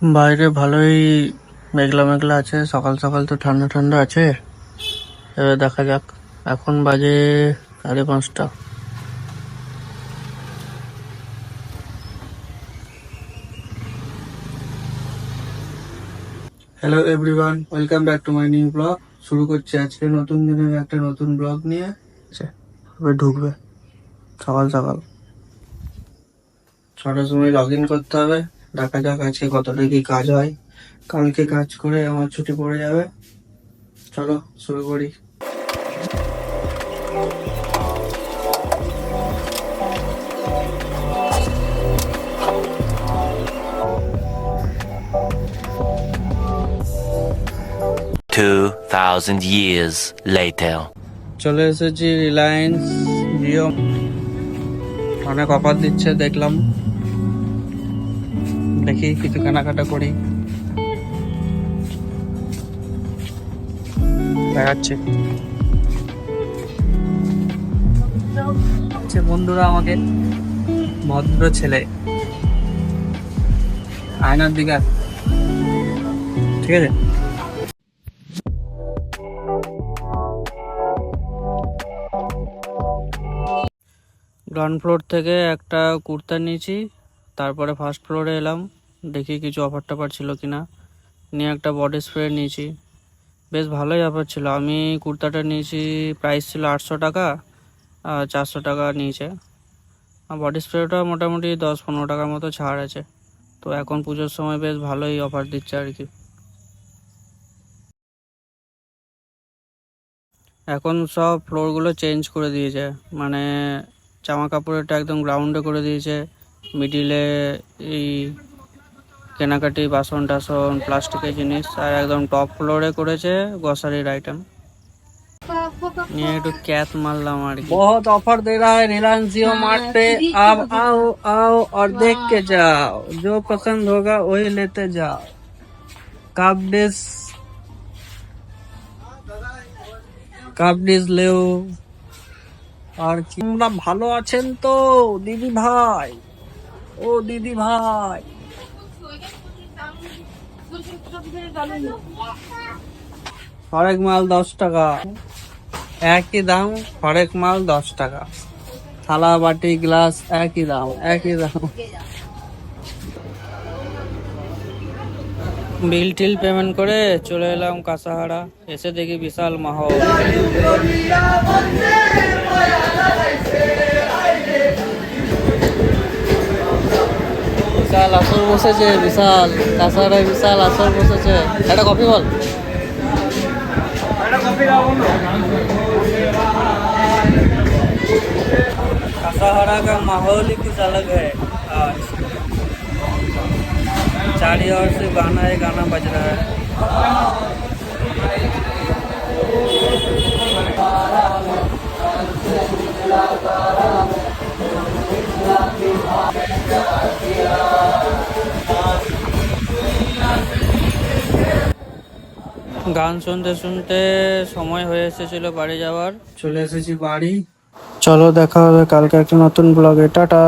বাইরে ভালোই মেঘলা মেঘলা আছে সকাল সকাল তো ঠান্ডা ঠান্ডা আছে। এবার দেখা যাক এখন বাজে সাড়ে পাঁচটা। Hello everyone welcome back to my new blog শুরু করছি আজকে নতুন দিনের একটা নতুন ব্লগ নিয়ে। এবার ঢুকবে সকাল সকাল। ছটার সময় লগ ইন করতে হবে। দেখা যাক আজকে কতটা কি কাজ হয়। কালকে কাজ করে আমার ছুটি পড়ে যাবে। চলো শুরু করি। Two thousand years later. চলে এসেছি রিলায়েন্স জিও অনেক অফার দিচ্ছে দেখলাম। দেখি কিছু কেনাকাটা করি। দেখাচ্ছে। বন্ধুরা আমাকে ভদ্র ছেলে। আয়নার দিকে ঠিক আছে? গ্রাউন্ড ফ্লোর থেকে একটা কুর্তা নিয়েছি, তারপরে ফার্স্ট ফ্লোরে এলাম। দেখি কিছু অফার টফার ছিল কি না নিয়ে একটা বডি স্প্রে নিয়েছি। বেশ ভালোই অফার ছিল। আমি কুর্তাটা নিয়েছি প্রাইস ছিল আটশো টাকা, আর চারশো টাকা নিয়েছে। আর বডি স্প্রেটা মোটামুটি দশ পনেরো টাকার মতো ছাড় আছে। তো এখন পুজোর সময় বেশ ভালোই অফার দিচ্ছে আর কি। এখন সব ফ্লোরগুলো চেঞ্জ করে দিয়েছে। মানে জামা কাপড়েরটা একদম গ্রাউন্ডে করে দিয়েছে। মিডিলে এই কেনাকাটি বাসন টাসন প্লাস্টিকের জিনিস আর একদম টপ ফ্লোরে করেছে গ্রসারির আইটেম নিয়ে একটু ক্যাত মারলাম আর কি बहुत ऑफर दे रहा है रिलायंस जियो मार्ट पे आप आओ आओ और देख के जाओ जो पसंद होगा वही लेते जाओ কাপ ডিস কাপ ডিস লেও আর কি তোমরা ভালো আছেন তো দিদি ভাই ও দিদি ভাই হরেক মাল দশ টাকা। একই দাম, হরেক মাল দশ টাকা। থালা, বাটি, গ্লাস, একই দাম একই দাম। বিল টিল পেমেন্ট করে চলে এলাম কাসাহারা। এসে দেখি বিশাল মাহল। বিশাল আসর বসেছে বিশাল কাসাহারায় বিশাল আসর বসেছে একটা কফি বল कासाहारा का माहौल ही कुछ अलग है आज चारी ओर से गाना ही गाना बज रहा है গান শুনতে শুনতে সময় হয়ে এসেছিল বাড়ি যাওয়ার। চলে এসেছি বাড়ি। চলো দেখা হবে কালকে একটা নতুন ব্লগে টাটা।